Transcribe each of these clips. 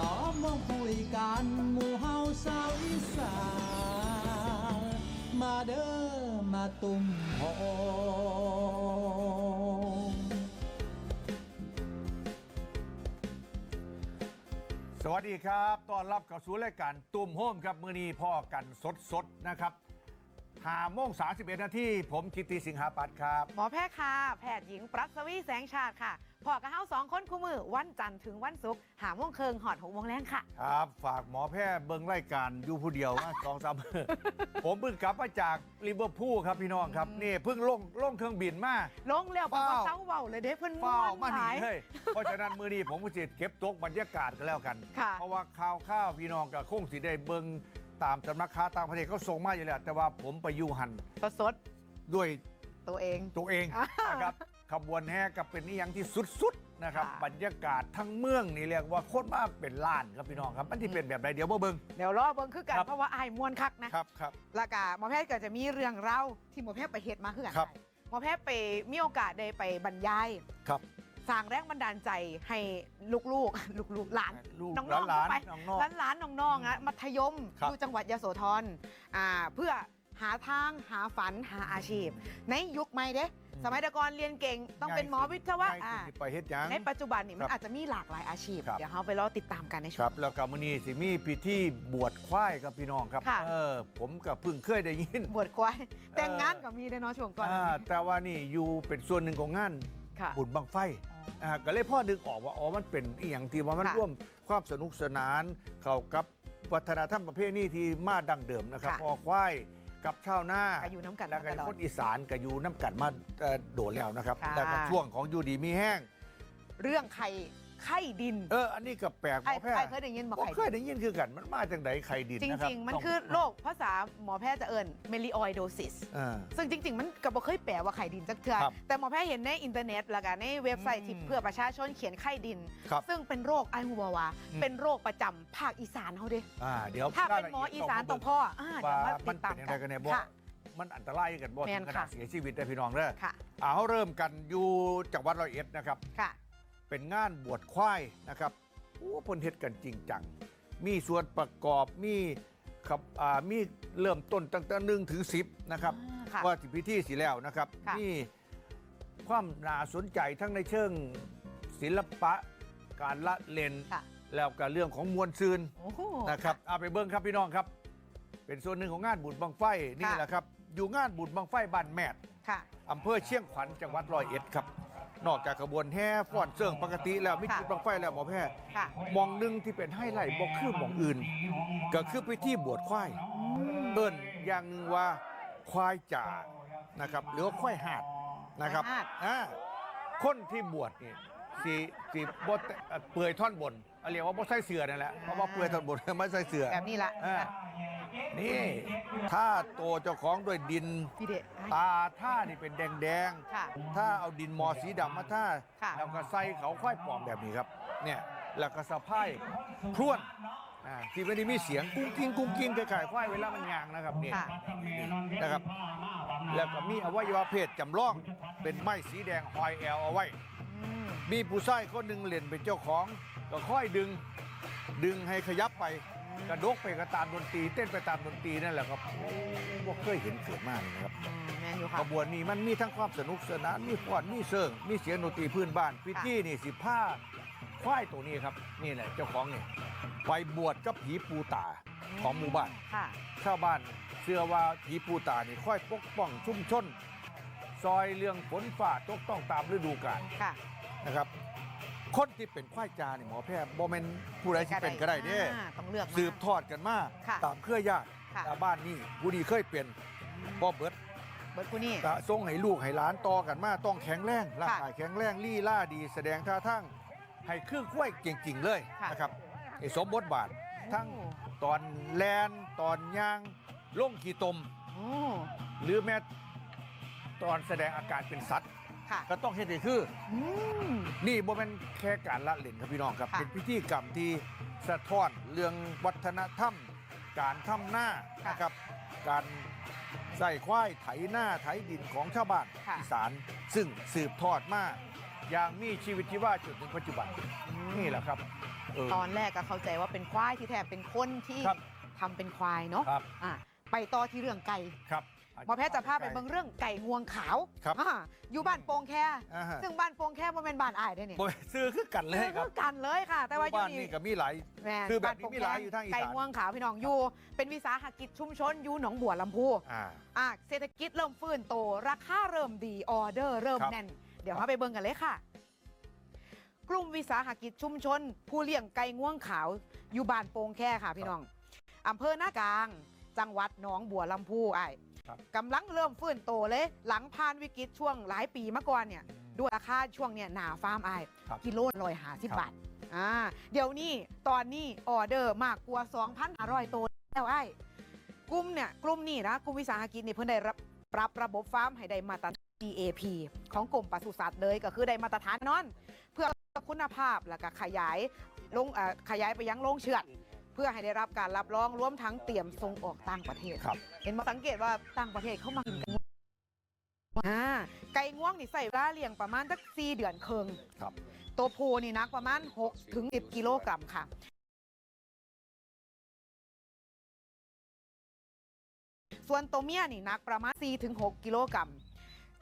ล้อมวงคุยกันหมู่เฮาสาวอีสานมาเด้อมาตุ่มโฮมสวัสดีครับต้อนรับเข้าสู่รายการตุ่มโฮมครับ มือนี้พ่อกันสดๆนะครับหาโมงสาสิบเอ็ดนาทีผมกิตติสิงหาปัตย์ครับ หมอแพทย์ค่ะ แพทย์หญิงปรัสวีแสงชาติค่ะ พอกับเฮาสองคนคู่มือวันจันทร์ถึงวันศุกร์หาโมงเคิงหอดหกโมงแรงค่ะ ครับ ฝากหมอแพทย์เบิ้งรายการอยู่ผู้เดียวนะสองสามมื้อผมเพิ่งกลับมาจากลิเวอร์พูลครับพี่น้องครับ นี่เพิ่งลงลงเครื่องบินมา ลงแล้วปะเฝ้าเศร้าเบาเลยเด้เพิ่นเฝ้าม่วนมาหหนีลาย เลย เพราะฉะนั้นมือนี้ผมก็จะเก็บตกบรรยากาศกันแล้วกัน ค่ะ เพราะว่าข่าวข้าวพี่น้องกับคงสิได้เบิ้งตามสำนักข่าวต่างประเทศเขาส่งมาอยู่แล้วแต่ว่าผมไปอยู่หันประสดด้วยตัวเอง ตัวเองอ่านะครับ ขบวนแห่กับเป็นนี่ยังที่สุดๆนะครับ ค่ะ บรรยากาศทั้งเมืองนี่เรียกว่าโคตรมากเป็นล้านครับพี่น้องครับ มันที่เป็นแบบไรเดี๋ยวมาเบิ่ง เดี๋ยวรอเบิ่งคือกันครับ เพราะว่าอายมวนคักนะครับครับ แล้วก็หมอแพทย์ก็จะมีเรื่องเล่าที่หมอแพทย์ไปเฮ็ดมาคือกันครับ หมอแพทย์ไปมีโอกาสได้ไปบรรยายครับ สร้างแรงบันดาลใจให้ลูกๆ ลูกๆหลาน ลูกน้องๆหลานไปๆน้องร้านร้านๆน้องๆอะมัธยมครับ อยู่จังหวัดยโสธรอ่าเพื่อ หาทางหาฝันหาอาชีพ ในยุคใหม่เด้สมัยแตะกอนเรียนเก่งต้องเป็นหมอวิทยาง่ายอ่าขึ้นสิไปเฮ็ดหยัง ในปัจจุบันนี่มัครันบอาจจะมีหลากหลายอาชีพ ครับ เดี๋ยวเราไปรอติดตามกันในคช่วรัง บแล้วก็มื้อนี้สิมีพิธีบวชควายครับพี่น้องครับค่ะ เออผมก็เพิ่งเคยได้ยิน บวชควายแต่งงานก็มีเด้อเนาะช่วงก่อนอ่าแต่ว่านี่อยู่เป็นส่วนหนึ่งของงานค่ะ บุญบังไฟอ่าก็เลยพ่อนึกออกว่าอ๋อมันเป็นอีหยังที่ว่ามันค่ะร่วมความสนุกสนาน เข้ากับวัฒนธรรมประเพณีที่มาดังเดิมนะครับค่ะ พอควาย กับชาวนาก็อยู่น้ำกันแล้วก็มาตลอด คนอีสานก็อยู่น้ำกันมาเอ่อโดดแล้วนะครับค่ะ แล้วก็ช่วงของอยู่ดีมีแห้ง เรื่องไข่ ไข่ดิน เออ อันนี้ก็แปลกหมไอ้อแพทไอ้ย์เคยได้ยินบ่ผมไข่เคดิยนได้ยินคือกัน มันมาจากไหนไข่ดินจนะครับริง ๆ มันต้คือโรคภาษาหมอแพทย์จะเอิ้นเมลิออยโดซิส อ่า ซึ่งจริง ๆ มันก็บ่เคยแปลว่าไข่ดินจักเทื่อครับแต่หมอแพทย์เห็นในอินเทอร์เน็ตแล้วก็ในเว็บไซต์ที่อืมเพื่อประชาชนเขียนไข้ดิน ครับซึ่งเป็นโรคไอฮูบาวา อืม เป็นโรคประจำภาคอีสานเขาเด้ อ่าเดี๋ยวถ้าเป็นหมออีสานตรงพ่ออ่าเดี๋ยวว่ามามัตินดตาเป็มนยังกัไงกันนเนี่ยบ่ค่ะ มันอันตรายกันบ่แม่ถึนงขนาค่ะดเสียชีวิตได้พี่น้องเด้อค่ะ เอาเริ่มกันอยู่จังหวัดร้อยเอ็ดนะครับ ค่ะ เป็นงานบวชควายนะครับโอ้เพนเฮ็ดกันจริงจัง มีส่วนประกอบมีครับอ่ามีเริ่มต้นตั้งแต่หนึ่งถึงสิบนะครับ อ่าค่ะ ว่าสิพิธีสิแล้วนะครับค่ะมีความน่าสนใจทั้งในเชิงศิลปะการละเล่นค่ะแล้วก็เรื่องของมวลซืน โอ้โห นะครับเอาไปเบิ้งครับพี่น้องครับ เป็นส่วนหนึ่งของงานบุญบังไฟนี่ค่ะ แหละครับ อยู่งานบุญบังไฟบ้านแมดค่ะ อำเภอเชียงขวัญจังหวัดร้อยเอ็ดครับ นอกจากขบวนแห่ฟ้อนเสื่องปกติแล้วมีค่ะจุดบังไฟแล้วหมอแพทย์ค่ะมองหนึ่งที่เป็นไฮไลท์บอกคือหมองอื่น ก็คือพิธีบวชควายเอิ้นอย่างหนึ่งว่าควายจ่านะครับหรือว่าควายหาดนะครับควายหาด อ่าคนที่บวชนี่สีสีบดเปลือยท่อนบนเอาเรียกว่าบ่ใส่เสื้อนั่นแหละเพราะว่าเปลือยท่อนบน ไม่ใส่เสื้อแบบนี้ละ อ่า นี่ ถ้าโตเจ้าของด้วยดิน พี่เด็ตาท่านี่เป็นแดงแดงๆค่ะถ้าเอาดินมอสีดำมาท่า ค่ะ แล้วก็ใส่เขาควายปลอมแบบนี้ครับ เนี่ย แล้วก็สะพายพรวนอ่าที่ไม่ได้มีเสียงกุ้งกิ้งกุ้งกิ้งคล้ายๆควายเวลามันยางนะครับนี่ค่ะ นะครับ แล้วก็มีอวัยวะเพศจำลองเป็นไม้สีแดงหอยแอลเอาไว้ อืมมีผู้ชายคนหนึ่งเล่นเป็นเจ้าของ ก็ค่อยดึง ดึงให้ขยับไป กระดกไปก็ตามดนตรีเต้นไปตามดนตรีนั่นแหละครับโอ้บ่เคยเห็นเกิดมากนะครับอืมแมนอยู่ขค่ะบวนนี้มันมีทั้งความสนุกสนานมีฟ้อนมีเสิงมีเสียงดนตรีพื้นบ้านพิธีนี่สิผ้าควายตัวนี้ครับ นี่แหละเจ้าของนี่ไปบวชกับผีปูตาของหมู่บ้านค่ะชาวบ้านเชื่อว่าผีปูตานี่ค่อยปกป้องชุมชน ซอยเรื่องฝนฝ่าตกต้องตามฤดูกาลค่ะนะครับ คนที่เป็นควายจานี่หมอแพทย์บ่แม่นผู้ใดที่เป็นก็ได้เด้อ่าต้องเลือกมา สืบทอดกันมาค่ะตามเครือญาติค่ะชาวบ้านนี่ผู้ดีเคยเป็นพ่อเบิดเบิร์ดกูนี่ตะทรงให้ลูกให้หลานต่อกันมาต้องแข็งแรงร่างกายแข็งแรงลี่ล่าดีแสดงท่าทางให้เครื่องคุ้ยเก่งๆเลยค่ะ นะครับไอ้สมบทบาททั้งโอ้ตอนแลนตอนย่างลงขี่ตม โอ้ หรือแม้ตอนแสดงอาการเป็นสัตว์ ค่ะ ก็ต้องเห็นให้คือ อืม นี่บ่เป็นแค่การละเล่นครับพี่น้องครับ ค่ะเป็นพิธีกรรมที่สะท้อนเรื่องวัฒนธรรม การทำหน้าค่ะ นะครับ การใส่ควายไถหน้าไถดินของชาวบ้านค่ะ อีสาน ซึ่งสืบทอดมาอย่างมีชีวิตชีวาจนถึงปัจจุบันนี่แหละครับเออ ตอนแรกก็เข้าใจว่าเป็นควายที่แท้เป็นคนที่ครับ ทำเป็นควายเนาะครับอะไปต่อที่เรื่องไก่ ครับ หมอแพทย์จะพาไปเบิ่งเรื่องไก่งวงขาวครับอ่าอยู่บ้านโป่งแค่ อ่าฮะ ซึ่งบ้านโป่งแค่บ่เป็นบ้านอ้ายได้เนี่ยบ่ซื้อคือกันเลยครับอกันเลยค่ะ แต่ว่าอยู่บ้านนี่นี่ก็มีหลาย แม่คือแบบานโป่งนี้มีหลายอยู่ทางอีสาน ไก่งวงขาวพี่น้องอยู่ เป็นวิสาหกิจชุมชนอยู่หนองบัวลำพู อ่า อะเศรษฐกิจเริ่มฟื้นโต ราคาเริ่มดี ออเดอร์เริ่มครับ แน่น เดี๋ยวเราไปเบิ่งกันเลยค่ะ กลุ่มวิสาหกิจชุมชน ผู้เลี้ยงไก่ง่วงขาว อยู่บ้านโป่งแค่ค่ะพี่น้องอำเภอหน้ากลาง จังหวัดหนองบัวลำพูไอ้าย ครับ กำลังเริ่มฟื้นโตเลย หลังผ่านวิกฤตช่วงหลายปีมาก่อนเนี่ยด้วยราคาช่วงเนี่ยหนาฟาร์มไอ้ายครับ กิโลลอยหาสิบครับบาทอ่าเดี๋ยวนี้ตอนนี้ออเดอร์มากกว่า2,500ตัวแล้วไอ้ายกลุ่มเนี่ยกลุ่มนี้นะกลุ่มวิสาหกิจนี่เพิ่นได้รับปรับระบบฟาร์มให้ได้มาตรฐาน GAP ของกรมปศุสัตว์เลยก็คือได้มาตรฐานนอน เพื่อคุณภาพแล้วก็ขยายลงเอ่อขยายไปยังโรงเชือดเพื่อให้ได้รับการรับรองรวมทั้งเตรียมส่งออกต่างประเทศ ครับ เห็นมาสังเกตว่าต่างประเทศเข้ามากินไก่งวงอ่าไก่ง่วงนี่ใส่เวลาเลี้ยงประมาณสัก4เดือนครึ่งครับ ตัวผูนี่หนักประมาณ6ถึง10กิโลกรัมค่ะ ส่วนตัวเมียนี่หนักประมาณ4ถึง6กิโลกรัม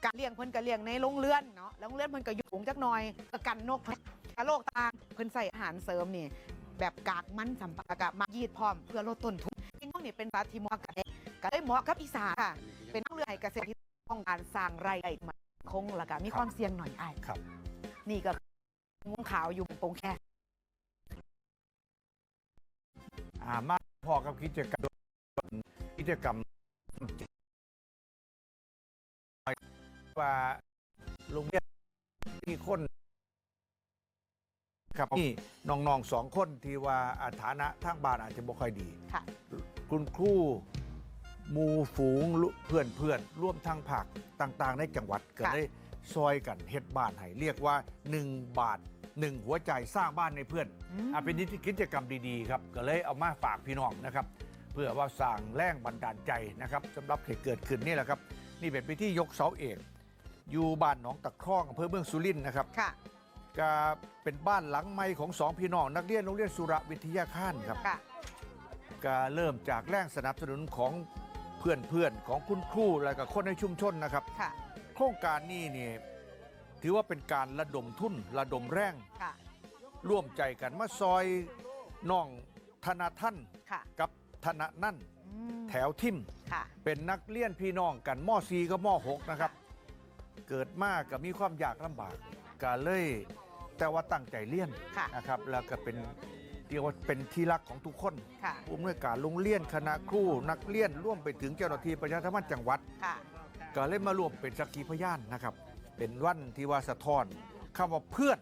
การเลี้ยงเพิ่นก็เลี้ยงในโรงเรือนเนาะแล้วโรงเรือนเพิ่นก็อยู่สูงจักหน่อยก็กันนกกระโลกต่างเพิ่นใส่อาหารเสริมนี่ แบบกากมันสำปะกะมายีดพร้อมเพื่อลดต้นทุนจริงๆนี่เป็นสัตว์ที่เหมาะกับเด็กก็เลยเหมาะกับอีสานค่ะ เป็นนักเรือให้เกษตรที่ต้องการสร้างรายได้มั่นคงล้วก็มีความเสี่ยงหน่อยไอ้ายครับ นี่ก็คืองูขาวอยู่โปงแค่อ่ามาพอกับกิจกรรมกิจกรรมว่าโรงเรียนที่คน ครับนี่น้องๆสองคนที่ว่าอาฐานะทางบ้านอาจจะบ่ค่อยดี ค่ะ คุณครูหมูฝูงลุเพื่อนเพื่อนร่วมทางผักต่างๆ ในจังหวัดก็ค่ะได้ซอยกันเฮ็ดบ้านให้เรียกว่า 1 บาท 1 หัวใจสร้างบ้านในเพื่อนมอะเป็นกิจกรรมดีๆครับก็เลยเอามาฝากพี่น้องนะครับ เพื่อว่าสร้างแรงบันดาลใจนะครับสำหรับเหตุเกิดขึ้นนี่แหละครับ นี่เป็นพิธียกเสาเอก อยู่บ้านหนองตะคร่องอำเภอเมืองสุรินทร์นะครับ ค่ะ ก็เป็นบ้านหลังใหม่ของสองพี่น้องนักเรียนโรงเรียนสุรวิทยาค่านครับค่ะ ก็เริ่มจากแรงสนับสนุนของเพื่อนๆของคุณครูและก็คนในชุมชนนะครับ ค่ะ โครงการนี้นี่ถือว่าเป็นการระดมทุนระดมแรง ค่ะ ร่วมใจกันมาซอยน้องธนาท่านค่ะกับธนานั่นอืมแถวทิม ค่ะ เป็นนักเรียนพี่น้องกันม .4 กับม .6 นะครับ เกิดมากกับมีความยากลำบาก ก็เลย แต่ว่าตั้งใจเรียนค่ะนะครับแล้วก็เป็นเรียกว่าเป็นที่รักของทุกคนค่ะ ผู้อำนวยการโรงเรียนคณะครูนักเรียนร่วมไปถึงเจ้าหน้าที่ประชาสัมพันธ์จังหวัด ค่ะ ก็เลยมารวมเป็นสักขีพยานนะครับ เป็นวันที่ว่าสะท้อนคำว่าเพื่อน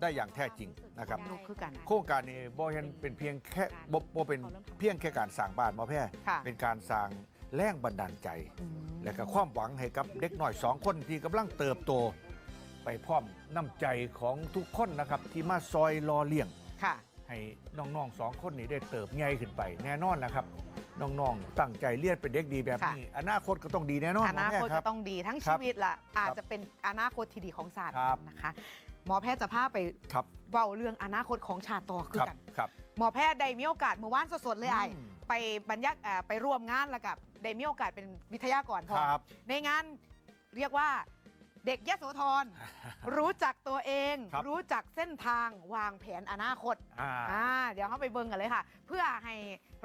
ได้อย่างแท้จริงนะครับ ลูกคือกัน โครงการนี้บ่เห็นเป็นเพียงแค่บ่บ่เป็นเพียงแค่การสร้างบ้านมาแพร่ค่ะ เป็นการสร้างแรงบันดาลใจ อืมและก็ความหวังให้กับเด็กหน่อยสองคนที่กำลังเติบโต ไปพร้อมน้ำใจของทุกคนนะครับที่มาซอยรอเลี้ยง ค่ะ ให้น้องๆสองคนนี้ได้เติบใหญ่ขึ้นไป แน่นอนนะครับ น้องๆตั้งใจเรียนเป็นเด็กดีแบบนี้ อนาคตก็ต้องดีแน่นอนอนาหมคตแพทย์คจะรับต้องดีทั้งครัชีบวิตละอาจจะเป็นอนาคตที่ดีของศาสตร์ครับนะคะ หมอแพทย์จะพาไปครับเว้าเรื่องอนาคตของชาติต่อคือครับกันครับหมอแพทย์ได้มีโอกาสเมื่อวานสดๆเลยไอ้อืมไปบรรยากอ่าไปร่วมงานแล้วกับได้มีโอกาสเป็นวิทยากรพคอรับในงานเรียกว่า เด็กยโสธร รู้จักตัวเอง ครับรู้จักเส้นทางวางแผนอนาคตอ่าอ่าเดี๋ยวเขาไปเบิ่งกันเลยค่ะ เพื่อให้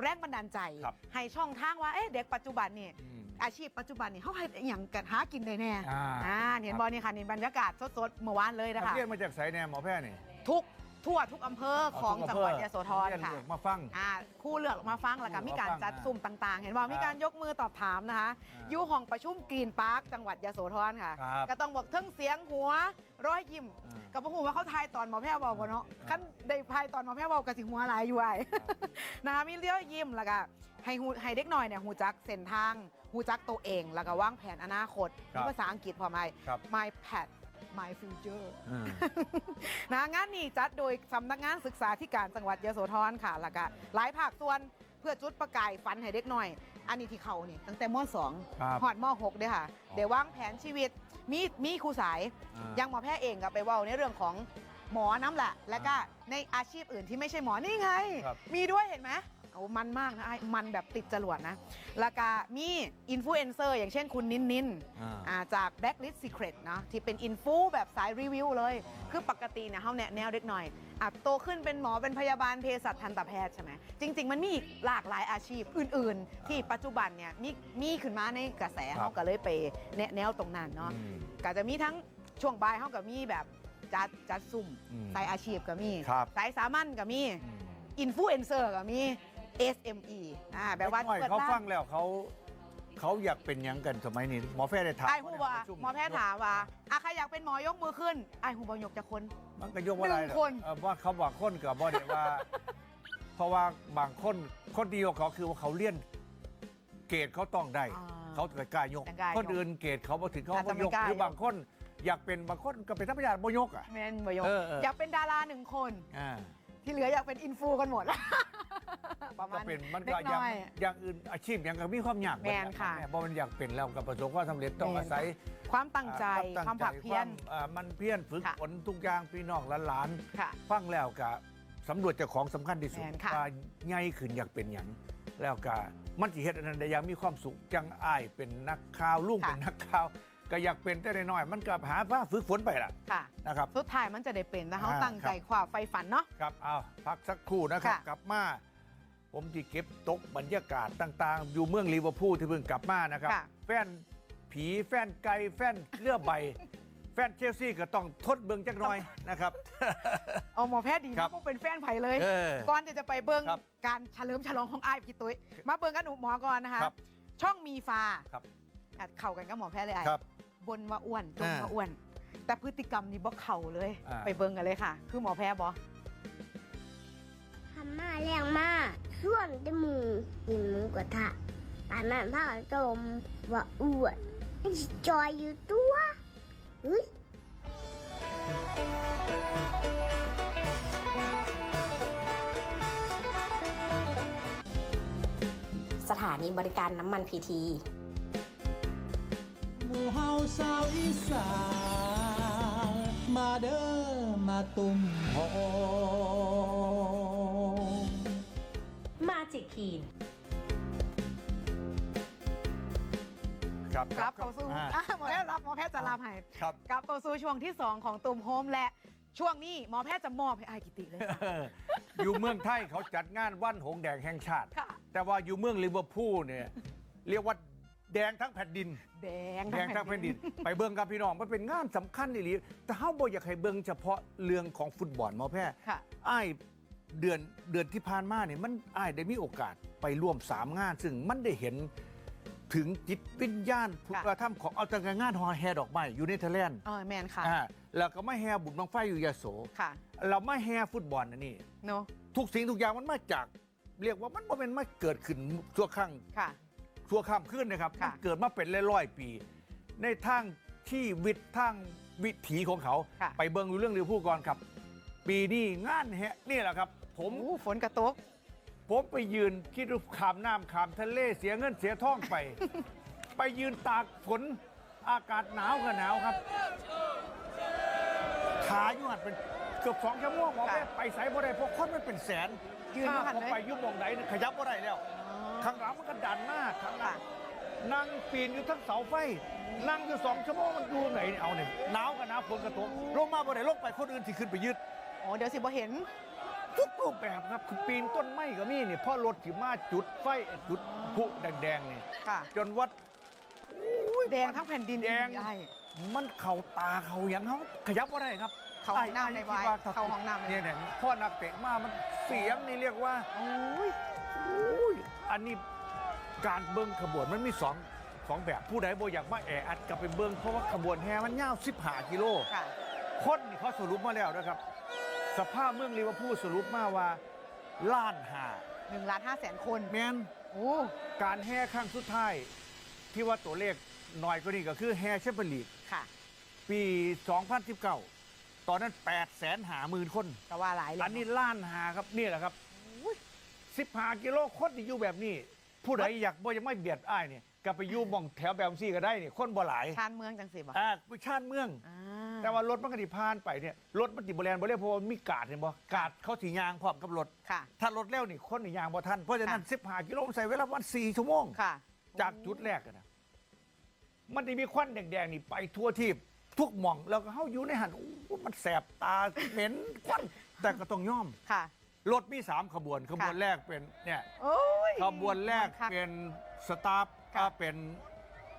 แรงบันดาลใจ ครับ ให้ช่องทางว่าเอ๊ะเด็กปัจจุบันนี่อืม อาชีพปัจจุบันนี่เขาให้อย่างกันหากินได้แน่อ่า อ่าเห็นบอลนี่ค่ะนี่บรรยากาศสดๆเมื่อวานเลยนะนักคะ เรียนมาจากไสแนมหมอแพทย์นี่ ทุก ทั่วทุกอำเภอของจังหวัดยโสธรเรียนค่ะเลือกมาฟังอ่าคู่เลือกมาฟังแล้วก็มีการจัดซุ่มต่างๆ เห็นว่ามีการยกมือตอบถามนะคะอ่าอยู่ห้องประชุมกรีนพาร์คจังหวัดยโสธรค่ะครับก็ต้องบอกเทั้งเสียงหัวร้อยยิ้มอ่ากับผมว่าเขาทายตอนหมอแพทย์บอกว่าเนาะอ่าขั้นได้ทายตอนหมอแพทย์บอกกับสิหัวหลายอยู่ไอ้นะคะมีเลี้ยวยิ้มแล้วก็ให้หูให้เด็กหน่อยเนี่ยหูจักเส้นทางหูจักตัวเอง แล้วก็วางแผนอนาคตครับมีภาษาอังกฤษพอไหมครับ my pad my future อืมนะงานนี้จัดโดยสำนักงานศึกษาธิการจังหวัดยโสธรค่ะแล้วก็หลายภาคส่วนเพื่อจุดประกายฝันให้เด็กหน่อย อันนี้ที่เขานี่ตั้งแต่มครับ .2 หอดม .6 เด้อค่ะ เดี๋ยววางแผนชีวิตมีมีครูสายอ่ายังหมอแพทย์เองก็ไปเว่าในเรื่องของหมอน้ำแหละ แล้วก็ในอาชีพอื่นที่ไม่ใช่หมอนี่ไงครับมีด้วยเห็นไหม โอ้มันมากนะไอ้มันแบบติดจรวดนะแล้วก็มีอินฟลูเอนเซอร์อย่างเช่นคุณนินนินอ่า อ่าจาก Blacklist Secret นะที่เป็นอินฟูแบบสายรีวิวเลย คือปกติเนี่ยเขาแนะแนวเด็กหน่อยอะโตขึ้นเป็นหมอเป็นพยาบาลเภสัชทันตแพทย์ใช่ไหมจริง ๆ มันมีอีกหลากหลายอาชีพอื่น ๆ ที่ปัจจุบันเนี่ยมีมีขึ้นมาในกระแสครับ เขาก็เลยไปแนะแนวตรงนั้นเนาะ อืม ก็จะมีทั้งช่วงบ่ายเขาก็มีแบบจัดจัดซุ่มอืมสายอาชีพก็มีครับ สายสามัญก็มีอืม อินฟลูเอนเซอร์ก็มี SME อ่าแบบว่าเด็กน้อยปิดเขาร้นฟังแล้วเขา เขาอยากเป็นหยังกันสมัยนี้หมอแพทย์ได้ถามไอ้หูว่าประชุหมอแพทย์ถามว่าอะใครอยากเป็นหมอยกมือขึ้นไอ้หูบอยกจะคน มันก็ยกว่าอะไรหนึ่งคน เอ่อว่าเขาบอกคนกับบ่ได้ว่า เพราะว่าบางคนคนเดียวเขาคือว่าเขาเลี่ยนเกรดเขาต้องได้ อ่าเขาถึงกล้ายกถึงกล้ายกคนอื่นเกรดเขาบ่ถึงเขาอาจบ่จะไม่ยกกล้าหรือยกบางคน อยากเป็นบางคนก็เป็นธรรมดาบ่ยกอะ แมนบอยกเออเอออ ยากเป็นดาราหนึ่งคน อ่าที่เหลืออยากเป็นอินฟูกันหมด ประมาก็ณเป็นมันเล็ก็กอย่างน้อยอย่างอื่นอาชีพอย่างก็มีความยากแม่นค่ะ เพราะมันอยากเป็นแล้วกับประสบความสำเร็จต้องแม่นอาศัยความตั้งใจอ่ความผักเพียร ความอ่ามันเพียรฝึกค่ะ ฝนทุกอย่างพี่น้องหลานค่ะๆฟังแล้วก็สำรวจเจ้าของสำคัญที่สุดแม่นค่ะ ว่าใหญ่ขึ้นอยากเป็นอย่างแล้วก็มันสิเฮ็ดอันนั้นได้อย่างมีความสุขจังอ้ายเป็นนักข่าวลุงเป็นนักข่าว ก็อยากเป็นแต่น้อยๆมันก็หาว่าฝึกฝนไปล่ะค่ะ นะครับ สุดท้ายมันจะได้เป็นถ้าเขาอ่าตั้งใจครับ ความไฟฝันเนาะ ครับเอาพักสักครู่นะครับค่ะ กลับมา ผมที่เก็บตกบรรยากาศต่างๆ อยู่เมืองลิเวอร์พูลที่เพิ่งกลับมานะครับ ค่ะ แฟนผีแฟนไก่แฟนเลือใบ แฟนเชลซีก็ต้องทดเบิงจักหน่อยนะครับ เอาหมอแพทย์ดีครันะบ พวกเป็นแฟนไผ่เลย เออ ก่อนที่จะไปเบิ้งครับการเฉลิมฉลองของไอ้ายพี่ตุ้ยมาเบิ้งกันหนูหมอก่อนนะคะ ครับช่องมีฟ้าครับอะเข่ากันกับหมอแพทย์เลยไอ้ครับ บนว่าอ้วนจนอ่าว่าอ้วน แต่พฤติกรรมนี่บ่เข่าเลย อ่า ไปเบิ้งกันเลยค่ะ คือหมอแพทย์บอทำ มาแรงมากส่วนจมูกกินหมูกระทะตอนนั้นพ่อจมว่าอ้วนไอ้จอยอยู่ตัวเฮ้ยสถานีบริการน้ำมันพีทีหมู่เฮาสาวอีสานมาเด้อมาตุ่มโฮมมา จิกคีน ครับกลับเข้าสู่อ่อะหมอแพทย์รับหมอแพทย์จะรับให้ครับกลับเข้าสู่ช่วงที่ 2 ของตุ่มโฮมและช่วงนี้หมอแพทย์จะมอบให้ไอ้ายกิติเลยค่ะอยู่เมืองไทยเขาจัดงานวันหงส์แดงแห่งชาติ ค่ะ แต่ว่าอยู่เมืองลิเวอร์พูลเนี่ยเรียกว่าแดงทั้งแผ่นดิน แดงแดงทั้งแผ่นดิน ไปเบิ่งกับพี่น้องมันเป็นงานสำคัญอีหลีแต่เฮาบ่อยากให้เบิ่งเฉพาะเรื่องของฟุตบอลหมอแพทย์ค่ะ อ้าย เดือนเดือนที่ผ่านมาเนี่ยมันอ้ายได้มีโอกาสไปร่วมสามงาน ซึ่งมันได้เห็นถึงจิตวิญญาณพุทธธรรมของเอาแต่งานฮอแฮดอกไม้อยู่ในเทเลนด์เออแมนค่ะอ่าแล้วก็มาแฮบุญบังไฟอยู่ยโสค่ะ เรามาแฮฟุตบอลอันนี่เนาะทุกสิ่งทุกอย่างมันมาจาก เรียกว่ามันบ่เป็นมาเกิดขึ้นชั่วครั้งค่ะชั่วข้ามขึ้นนะครับค่ะมันเกิดมาเป็นร้อยๆปี ในทางที่วิทย์ทางวิถีของเขาค่ะไปเบิ่งดูเรื่องเรือผู้ก่อนครับ ปีนี้งานแฮะนี่แหละครับ ผมโอ้ฝนกระตก ผมไปยืนคิดดูขามน้ำขามทะเลเสียเงินเสียทองไป ไปยืนตากฝนอากาศหนาวก็หนาวครับขาอยู่หัดเป็นเกือบสองชั่วโมงหมอค่ะแม่ไปใส่บ่ได้เพราะคนมันเป็นแสนยืนอยู่หันถ้าผมเลย ไปอยุ่หมองไหนเนี่ยขยับบ่ได้แล้วข้างหลังมันก็ดันมากข้างหลังนั่งปีนอยู่ทั้งเสาไฟนั่งอยู่สองชั่วโมงมันอยู่ไหนเนี่ยเอาเนี่ยหนาวกันหนาวฝนกระตกลงมาบ่ได้ลงไปคนอื่นที่ขึ้นไปยึดโอ้เดี๋ยวสิบ่เห็น ทุกรูปแบบครับคือปีนต้นไม้ก็มีเนี่ยพ่อรถที่มาจุดไฟจุดผุแดงๆเนี่ยค่ะ จนวัด แดงทั้งแผ่นดินแดงใหญ่มันเข่าตาเข่าอย่างเขาขยับบ่ได้ครับเข้าห้องน้ำในวัยคิดเข้าห้องน้ำในวัยเนี่ยเนี่ยพ่อนักเตะมามันเสียงนี่เรียกว่า โอ้ยอุ้ยอันนี้การเบิ้งขบวนมันมีสองสองแบบผู้ใดบ่อยากมาแออัดกับไปเบิ้งเพราะว่าขบวนแห่มันยาว15กิโลค่ะ คนนี่เขาสรุปมาแล้วนะครับ สภาพเมืองลิเวอร์พูลสรุปมาว่าล้านหาหนึ่งล้านห้าแสนคนแมนโอ้การแห่ครั้งสุดท้าย ที่ว่าตัวเลขน้อยกว่านี้ก็คือแห่แชมเปี้ยนลีกค่ะ ปี 2019 ตอนนั้น8แสนหาหมื่นคน ก็ว่าหลายเลยอันนี้ล้านหาครับนี่แหละครับ15กิโลคนที่อยู่แบบนี้ ผู้ใดอยากบ่ยังไม่เบียดอ้ายเนี่ยก็ไปอยู่หมองแถวแบบซี่ก็ได้เนี่ยคนบ่หลายชานเมืองจังสิบ่อ่าไปชาติเมือง อ่า แต่ว่ารถมันก็ที่ผ่านไปเนี่ยรถมันติบแลนบ่เรียกเพราะว่ามีกาดเห็นบ่กาดเขาสียางพร้อมกับรถ ค่ะ ถ้ารถเร็วนี่คนนี่ยางบ่ทันเพราะฉะนั้นค่ะ15กิโลใส่เวลาวัน4ชั่วโมง ค่ะจากจุดแรกอะนะมันจะมีควันแดงๆนี่ไปทั่วที่ทุกหม่องแล้วก็เฮาอยู่ในหันโอ้มันแสบตา เหม็นควันแต่ก็ต้องย่อม ค่ะ รถมีสามขบวนขบวนค่ะแรกเป็นเนี่ยโอ้ยขบวนแรกค่ะเป็นสตาฟค่ะ ก็เป็น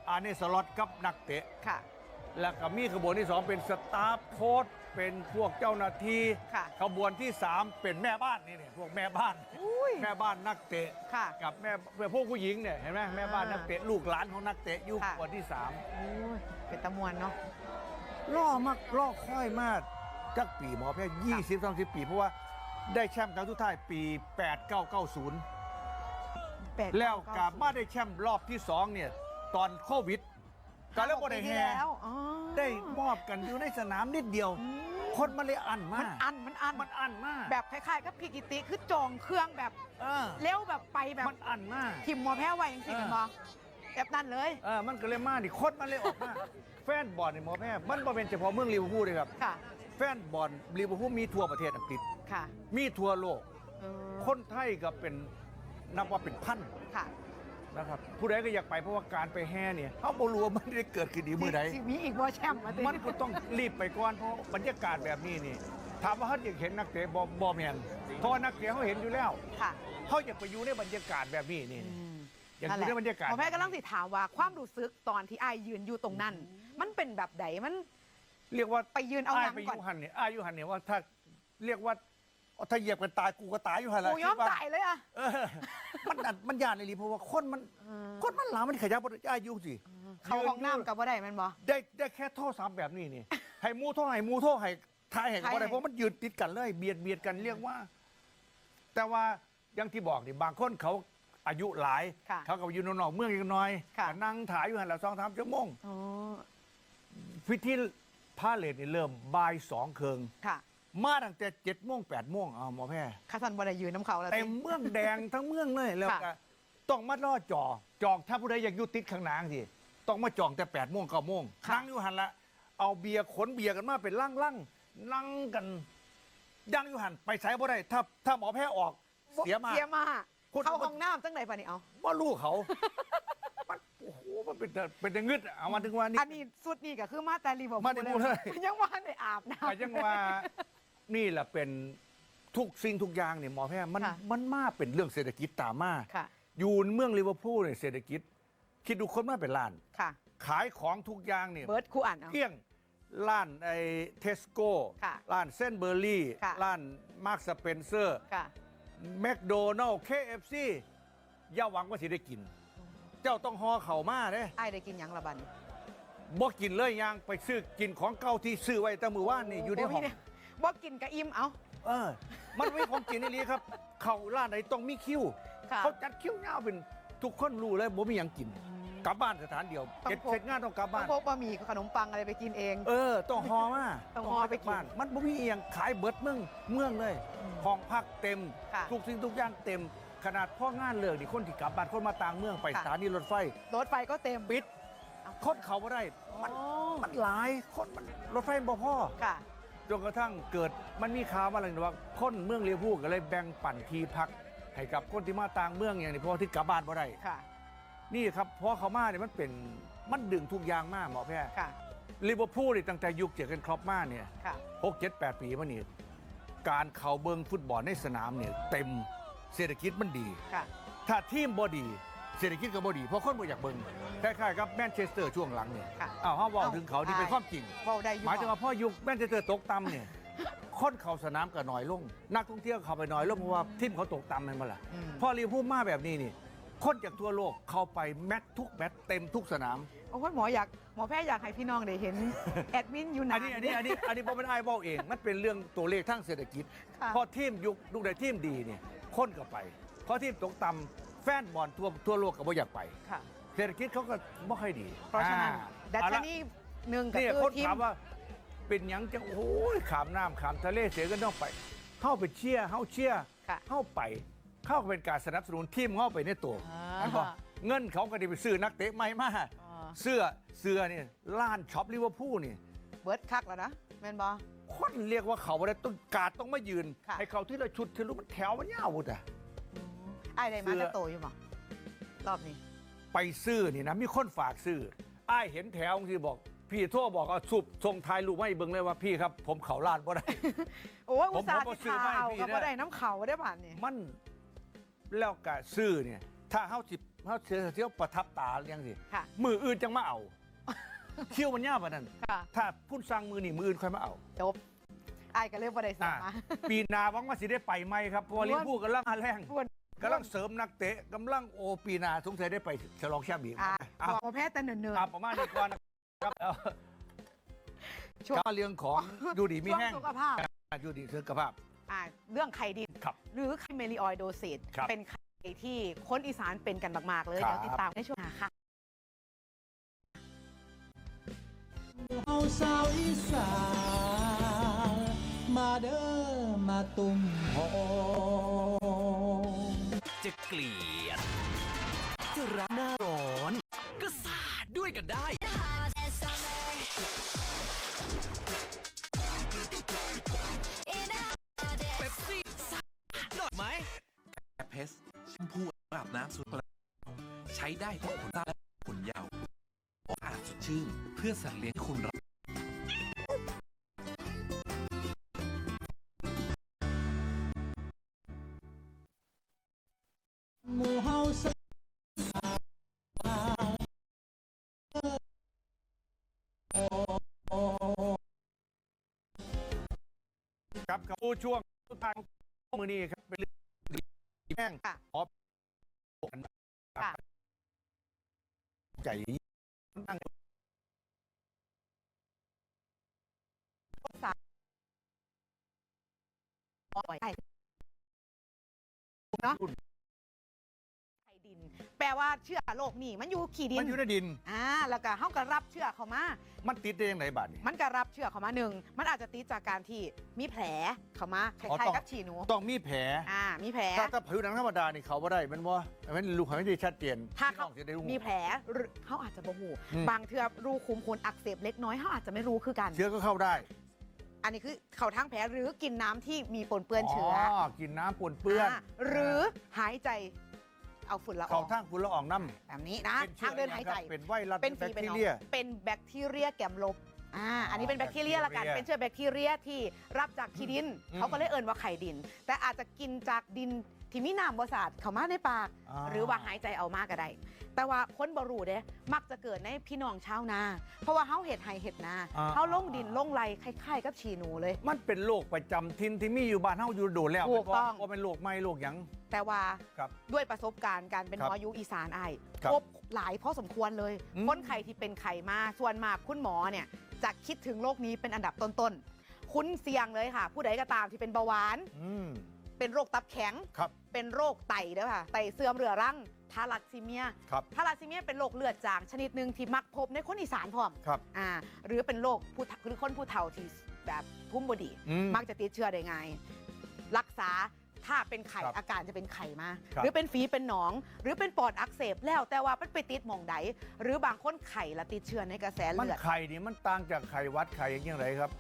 อาเนสล็อตกับนักเตะ ค่ะ แล้วก็มีขบวนที่สองเป็นสตาฟโค้ดเป็นพวกเจ้าหน้าที่ค่ะขบวนที่สามเป็นแม่บ้านนี่เนี่ยพวกแม่บ้าน อุ้ย แม่บ้านนักเตะ ค่ะ กับแม่พวกผู้หญิงเนี่ยเห็นไหมแม่บ้านนักเตะลูกหลานของนักเตะอยู่ค่ะขบวนที่สามโอ้ยเป็นตะมวนเนาะล่อมากล่อค่อยมากจักปีหมอแพทย์ยี่สิบสามสิบปี เพราะว่าได้แชมป์ครั้งสุดท้ายปี 8990 แปดแล้วเก้ากับมาได้แชมป์รอบที่สองเนี่ย ตอนโควิด ก็แล้วบ่ได้ปีที่แห่แล้วอ๋อได้มอบกันอยู่ในสนามนิดเดียวอืมคนมาเลยอันมัมานก อันมันอันมันอันมาก แบบคล้ายๆกับพี่กิติคือจองเครื่องแบบเออ เร็วแบบไปแบบมันอันมาก ทิมหมอแพ้ไว้ยังสิเออเป็นบอแบบนั้นเลย เออ มันก็เลยมาดิคนมันเลยออกมา แฟนบอลในหมอแพทย์มันบ่เป็นเฉพาะเมืองลิเวอร์พูลเลยครับ ค่ะ แฟนบอลลิเวอร์พูลมีทั่วประเทศอังกฤษ ค่ะมีทั่วโลก เออคนไทยก็เป็นนับว่าเป็นพัน ค่ะ นะครับผู้ใดก็อยากไปเพราะว่าการไปแห่เนี่ยเขาบ่รู้ว่ามันได้เกิดขึ้นดีมือใดสิมีอีกบอแชมป์มาติมันก็ต้องรีบไปก่อนเพราะบรรยากาศแบบนี้นี่ถามว่าเขาอยากเห็นนักเตะบอบอแมนเพราะว่านักเตะเขาเห็นอยู่แล้วค่ะเขาอยากไปอยู่ในบรรยากาศแบบนี้นี่อืมอยากอยู่ในบรรยากาศหมอแพ้กำลังสิถามว่าความรู้สึกตอนที่ไอายยืนอยู่ตรงนั้น มันเป็นแบบไหนมัน เรียกว่าไปยืนเอาอ้าหยยังไปอก่อนยู่หันเนี่ยอ้ายอยู่หันเนี่ยว่าถ้าเรียกว่า ถ้าเหยียบกันตายกูก็ตายอยู่หันแหละกูยอมคิดว่าตายเลยอะเออมันอันมันยานเลยเพราะว่าคนมันคนมันหลามันขยับบ่ได้อายุสิเขาห้องน้ำกับว่าได้แมันบอได้ได้แค่โทษสามแบบนี้นี่ ให้หมูโทษให้หมูโทษให้ทายให้ก็บ่ได้ทายให้เพราะมันยืนติดกันเลย เบียดเบียดกันเรียกว่า แต่ว่าอย่างที่บอกนี่บางคนเขาอายุหลาย ค่ะเขาก็อยู่นอกๆเมืองอีกหน้อยค่ะก็นั่งถ่ายอยู่หันละสองสามชั่วโมงอ๋อพิธีพาเลทนี่เริ่มบ่ายสองเคิง ค่ะ มาตั้งแต่เจ็ดโมงแปดโมงเอาหมอแพทย์คาสันบ่ได้ยืนน้ำเขาแล้วเต็มเมืองแดงทั้งเมืองเลยแล้วก็ค่ะ ต้องมาล่อจอจองถ้าผู้ใดอยากอยู่ติดข้างหนางสิต้องมาจองแต่แปดโมงเก้าโมงนั่งอยู่หันละเอาเบียร์ขนเบียร์กันมาเป็นล่างล่างๆนั่งกันยังอยู่หันไปใช้บ่ได้ถ้าถ้าหมอแพทย์ออกเสียมากเสียมาคนเข้าห้องน้ำจังไหนปะนี่เอาว่าลูกเขา มันโอ้โหมันเป็นแต่เป็นแต่งึดอะเอามาถึงว่านี่ อันนี้สุดนี่ก็คือมาแต่รีบอกมาแต่พูดเลย ยังว่าได้อาบน้ำ ก็ยังว่า นี่แหละเป็นทุกสิ่งทุกอย่างเนี่ยหมอแพทย์มันค่ะ มันมาเป็นเรื่องเศรษฐกิจตามมาค่ะ อยู่เมืองลิเวอร์พูลเนี่ยเศรษฐกิจ คิดดูคนมาเป็นล้าน ค่ะ ขายของทุกอย่างเนี่ย เบิร์ดคู่อ่านเอา เกลี้ยงร้านไอ้เทสโก้ค่ะร้านเส้นเบอร์รี่ค่ะ ร้านมาร์คสเปนเซอร์ค่ะ แมคโดนัลล์เคเอฟซีอย่าหวังว่าสิได้กิน เจ้าต้องห่อเข่าวมาเด้ไอ้ายได้กินหยังละบันบ่กินเลยยังไปซื้อกินของเก่าที่ซื้อไว้แต่มือว่านนี่อยู่ในห้อง บ่ กินกะอิ่มเอา เออ มันไม่ของกินนี่ลีครับ เขาร้านไหนต้องมีคิว ค่ะ เขาจัดคิวยาวเป็นทุกคนรู้เลยบ่มีหยังกิน กลับบ้านสถานเดียวต้องเก็บพก เสร็จงานต้องกลับต้อบ้างน พกบะหมี่กับขนมปังอะไรไปกินเอง เออ ต้องหอมาต้องห่อไปกินบ้าน มันบ่มีอหยังขายเบิดเมืองเมืองเลยห้องพักเต็ม ค่ะทุกสิ่งทุกอย่างเต็ม ขนาดพ่องานเลิกนี่คนที่กลับบ้านคนมาต่างเมืองไปค่ะสถานีรถไฟ รถไฟก็เต็มปิด เอาคนเขาบ่ได้ มัน อ๋อมันหลาย คนมันรถไฟบ่พอ ค่ะ จนกระทั่งเกิดมันมีข่าวมาอะไรนะว่าคนเมืองเลียวพูก็เลยแบ่งปั่นที่พัก ให้กับคนที่มาต่างเมืองอย่างนี้เพราะว่าที่กลับบ้านบ่ได้ค่ะ นี่ครับเพราะเขามาเนี่ยมันเป็นมันดึงทุกอย่างมากหมอแพทย์ค่ะ ลิเวอร์พูลนี่ตั้งแต่ยุคเจอกันครอปมาเนี่ยค่ะ หกเจ็ดแปดปีมานี่การเข่าเบิงฟุตบอลในสนามเนี่ยเต็มเศรษฐกิจมันดี ค่ะ ถ้าทีมบอดี เศรษฐกิจก็บอดีเพราะคนบ่อยากเบิงคล้ายๆกับแมนเชสเตอร์ช่วงหลังเนี่ยค่ะอ้าวเขาบอกเอ้าถึงเขาที่เป็นใช่ความจริง เว้าได้อยู่หมายถึงว่าพ่อยุคแมนเชสเตอร์ตกต่ำเนี่ยคนเข้าสนามก็น้อยลง นักท่องเที่ยวเข้าไปน้อยลงเพราะว่าทีมเขาตกต่ำมันมาละอืมพอลิเวอร์พูลมาแบบนี้นี่ คนจากทั่วโลกเข้าไปแมตช์ทุกแมตช์เต็มทุกสนาม โอ้ยหมออยากหมอแพทย์อยากให้พี่น้องได้เห็น แอดมินอยู่ไหน อันนี้อันนี้อันนี้อันนี้ผมไม่ได้บอกเอง มันเป็นเรื่องตัวเลขทางเศรษฐกิจ ค่ะ พอทีมยุคลูกใดทีมดีเนี่ยคนก็ไป พอทีมตกต่ำ แฟนบอลทั่วทั่วโลกก็บ่อยากไป ค่ะ เศรษฐกิจเขาก็ไม่ค่อยดีเพราะฉะนั้นอ่าดัชเอาละนีหนึ่งก็เนี่ยคือคนทีม ถามว่าเป็นหยังจะโอ้ยขามน้ำขามทะเลเสียก็ต้องไป เข้าไปเชียร์เข้าเชียร์ค่ะเข้าไป เข้าเป็นการสนับสนุนทีมเข้าไปในตัวอ่าอันบอกเงินเขาก็ได้ไปซื้อนักเตะใหม่มาอ่า เสื้อเสื้อเนี่ยล้านช็อปลิเวอร์พูลนี่เบิร์ดคักแล้วนะแม่นบอ คนเรียกว่าเขาบ่ได้ต้องกาดต้องมายืน ค่ะ ให้เขาที่ละชุดที่รู้มันแถวมันยาวหมดอะ ไอ้ายได้มาเสื้อจะโตอยู่บ่รอบนี้ ไปซื้อนี่นะมีคนฝากซื้ออ้ายเห็นแถวที่บอก พี่โทรบอกเอาสุบส่งทายรูปมาให้เบิ่งเลยว่าพี่ครับ ผมเขาลาดบ่ได้ โอ้ยผมอุตส่าห์ผมก็ที่ซื้อมาให้ข่าวพี่กับนะบ่ได้น้ำเขาได้ผ่านนี่มันแล้วกะซื้อเนี่ย ถ้าเฮาสิเฮาเสียเที่ยวประทับตาเรื่องสิค่ะ มืออื่นจังมาเอาเที่ยวมันยากกว่านั้น ค่ะ ถ้าพุ่นสั่งมือนี่มืออื่นค่อยมาเอา จบไอ้ายก็เลยบ่ได้สั่อ่างมา ปีหนาหวังว่าสิได้ไปไหมครับเพราะว่าลิเวอร์พูลกำลังหาแรงอ้วน กำลังเสริมนักเตะกำลังโอปีหนาสงสัยได้ไปฉลองแชมป์อีกอ่าเอาบอกว่าแพ้แต่เนิ่นเอาประมาณนี้ก่อนนะครับเอาช่วง ก็เรื่องของดูดีๆมีช่วงแห้งสุขภาพดูดีสุขภาพ อ่าเรื่องไข่ดิน ครับหรือไข่เมลิออยโดซิตครับเป็นไข่ที่คนอีสานเป็นกันมาก ๆ เลย ครับ เดี๋ยวติดตามในช่วงหน้าค่ะหมู่เฮาสาวอีสานมาเด้อมาตุ่มโฮ จะเกลียด จะรักหน้าร้อน ก็สาดด้วยกันได้ เป๊ปซี่สาดหน่อยไหม แอปเพสแชมพูอาบน้ำสูตรใช้ได้ทั้งขนตาและขนยาวสะอาดสดชื่นเพื่อสัตว์เลี้ยงที่คุณรัก ช่วงสุดท้ายของมือนี้ครับเป็นเรื่องดีแห้งค่ะขอกันค่ะ ใจนั่งไข่เนาะไข่ดิน แปลว่าเชื้อโรคนี่มันอยู่ขี้ดิมันนอยู่ในดิน อ่าแล้วก็เฮาก็รับเชื้อเข้ามา มันติดได้ยังไงบาดนี้มันก็รับเชื้อเข้ามาหนึ่งมันอาจจะติดจากการที่มีแผลเข้ามาคอ๋อล้ายต้องๆกับฉี่หนูต้องมีแผลอ่ามีแผลถ้าถ้าผิวหนังธรรมดานี่เขาบ่ได้มันว่ามันลูกเขาไม่ได้ชัดเจนถ้าเขาพี่น้องจะได้รู้มีแผลหรือเขาอาจจะบ่หูอืมบางเทือรูขุมขนอักเสบเล็กน้อยเขาอาจจะไม่รู้คือกันเชื้อก็เข้าได้อันนี้คือเขาทั้งแผลหรือกินน้ำที่มีปนเปื้อนเชื้ออกินน้ำปนเปื้อนาหรือหายใจ เอาฝุ่นละอเขาองทางฝุ่นละอองน้ำแบบนี้นะป็ชื้ทางเดินหายใจะครับเป็นไวรัสเป็นแบฝีคเป็นทีน้องเรียเป็นแบคทีเรียแกมลบ อ่า อันนี้เป็นแบคทีเรียละกัน แบคทีเรียเป็นเชื้อแบคทีเรียที่รับจากขี้ดิน อืมเขาก็เลยเอิ้นว่าไข่ดิน แต่อาจจะกินจากดิน ที่มีน้ำบสาดเข้ามาในปาก อ่า หรือว่าหายใจเอามากก็ได้แต่ว่าคนบรูเด้มักจะเกิดในพี่น้องชาวนา เพราะว่าเฮาเห็ดไห้เห็ดนาอ่า เฮาลงดินลงไรคล้ายๆ กับฉีหนูเลย มันเป็นโรคประจำทินที่มีอยู่บ้านเฮาอยู่โดดแล้วถูกต้อง ว่าเป็นโรคไม่โรคหยังแต่ว่า ครับ ด้วยประสบการณ์การเป็นครับหมออยู่อีสานไอ้ายครับพบหลายพอสมควรเลยอืม คนไข้ที่เป็นไข้มาส่วนมากคุณหมอเนี่ยจะคิดถึงโรคนี้เป็นอันดับต้นๆ คุณเสี่ยงเลยค่ะ ผู้ใดก็ตามที่เป็นเบาหวาน อืม เป็นโรคตับแข็ง ครับ เป็นโรคไตเด้อค่ะ ไตเสื่อมเรื้อรังทาลัสซีเมียครับ ทาลัสซีเมียเป็นโรคเลือดจางชนิดหนึ่งที่มักพบในคนอีสานพร้อมครับ อ่าหรือเป็นโรคผู้เฒ่าหรือคนผู้เฒ่าที่แบบพุ่มบดี อืมมักจะติดเชื้อได้ง่ายรักษาถ้าเป็นไข้ครับอาการจะเป็นไข้มาครับ หรือเป็นฝีเป็นหนอง หรือเป็นปอดอักเสบแล้วแต่ว่ามันไปติดหมองใดหรือบางคนไข้และติดเชื้อในกระแสมันเลือด ไข่นี่มันต่างจากไข่หวัดไข่อย่างไรครับ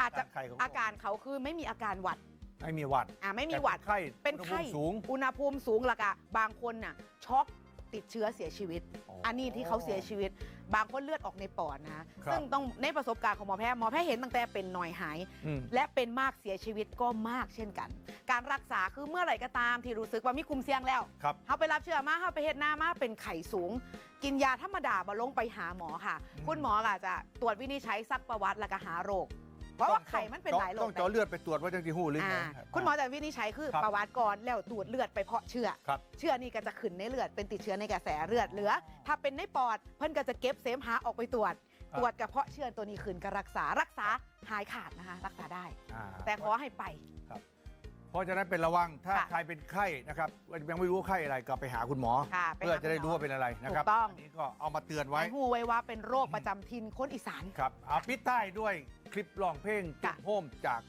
อาจจะ ไข่ของอาการเขาคือไม่มีอาการหวัด ไม่มีหวัดอ่าไม่มีหวัดแต่ไข้เป็นไข้อุณหภูมิสูง อุณหภูมิสูงและกะบางคนน่ะช็อกติดเชื้อเสียชีวิตอันนี้ที่เขาเสียชีวิต บางคนเลือดออกในปอดนะครับซึ่งต้องในประสบการณ์ของหมอแพทย์หมอแพทย์เห็นตั้งแต่เป็นหน่อยหาย อืม และเป็นมากเสียชีวิตก็มากเช่นกัน การรักษาคือเมื่อไหร่ก็ตามที่รู้สึกว่ามีคุมเสี่ยงแล้ว ครับ เขาไปรับเชื้อมาเขาไปเฮ็ดหน้ามาเป็นไข้สูง กินยาธรรมดาบาลงไปหาหมอค่ะ อืม คุณหมอก็จะตรวจวินิจฉัยซักประวัติแล้วก็หาโรค เพราะว่าไข้มันเป็นหลายโรต้คองเจาะเลือดไปตรวจว่าจังที่หูหรือไงอ่าคุณหมอจะวินิจฉัยคือครับประวัติก่อนแล้วตรวจเลือดไปเพาะเชื้อครับเชื้อนี่ก็จะขึ้นในเลือดเป็นติดเชื้อในกระแสเลือดเหลือ ถ้าเป็นในปอดเพิ่นก็จะเก็บเสมหะออกไปตรวจ ครับ ตรวจกระเพาะเชื้อตัวนี้ขึ้นก็รักษารักษาหายขาดนะคะ รักษาได้ อ่า แต่ขอให้ไป เพราะฉะนั้นเป็นระวังถ้าค่ะใครเป็นไข้นะครับยังไม่รู้ว่าไข้อะไรก็ไปหาคุณหมอ ค่ะปเพื่อหาจะได้รู้ว่าคุณหมเป็นอะไรนะครับถูกต้อง นนี้ก็เอามาเตือนไว้ให้หูไว้ว่าเป็นโรคประจำถิ่นคนอีสาน ครับเอาปิดท้ายด้วยคลิปร้องเพลงจุค่ะดโฮมจาก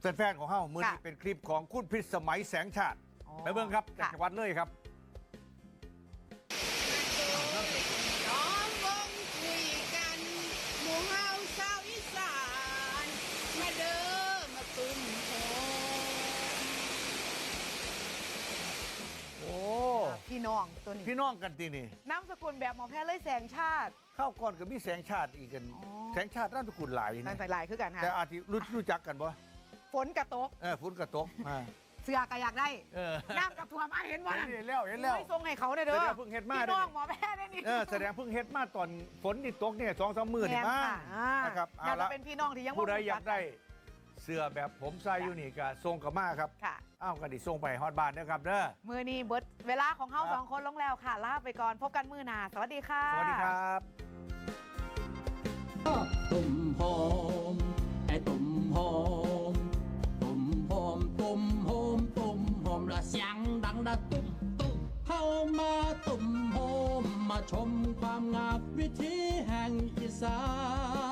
แฟนๆของเฮามือนี้ค่ะ เป็นคลิปของคุณพิษสมัยแสงชาติอ๋อไปเบิ่งครับจากค่ะจังหวัดเลยครับ น้องวงคุยกันหมู่เฮาชาวอีส น้องตัวนี้ พี่น้องกันตีนี่นามสกุลแบบหมอแพทย์เลยแสงชาติ เข้าก่อนกับมีแสงชาติอีกกัน อ๋อ แสงชาติน่าจะกุลหลายนั่นะนใส่ลายคือกันค่ะแต่อาจจะรู้รู้จักกันบ่ฝนกระตก เออฝุ่นกระตกอ่าเสือกระอยากได้ เออน้ำกับท่วมอะเห็นว่าเห็นแล้วเห็นแล้วไม่ส่งให้เขาเลยเด้อแสดงเพิ่งเฮ็ดมาพี่น้องหมอแพทย์ได้นี่เออแสดงเพิ่งเฮ็ดมาตอนฝนนี่ตกเนี่ยสองสามมือนี่แม่มาค่ะอ่านะครับอยาเอากละจะเป็นพี่น้องที่ยังผู้ใดบ่รู้อยากได้ เสื้อแบบผมใส่อยู่นี่ก็ส่งกับมาครับค่ะ อ้าวกันดิส่งไปฮอดบ้านนะครับเด้อ มือนี้เบิดเวลาของเฮาครับ สองคนลงแล้วค่ะ ลาไปก่อนพบกันมือหนาสวัสดีค่ะ สวัสดีครับ ตุ่มหอมไอ้ตุ่มหอม ตุ่มหอมตุ่มหอมตุ่มหอมละเสียงดังดะตุ่มตุ่มเข้ามาตุ่มหอมมาชมความงามวิถีแห่งอีสาน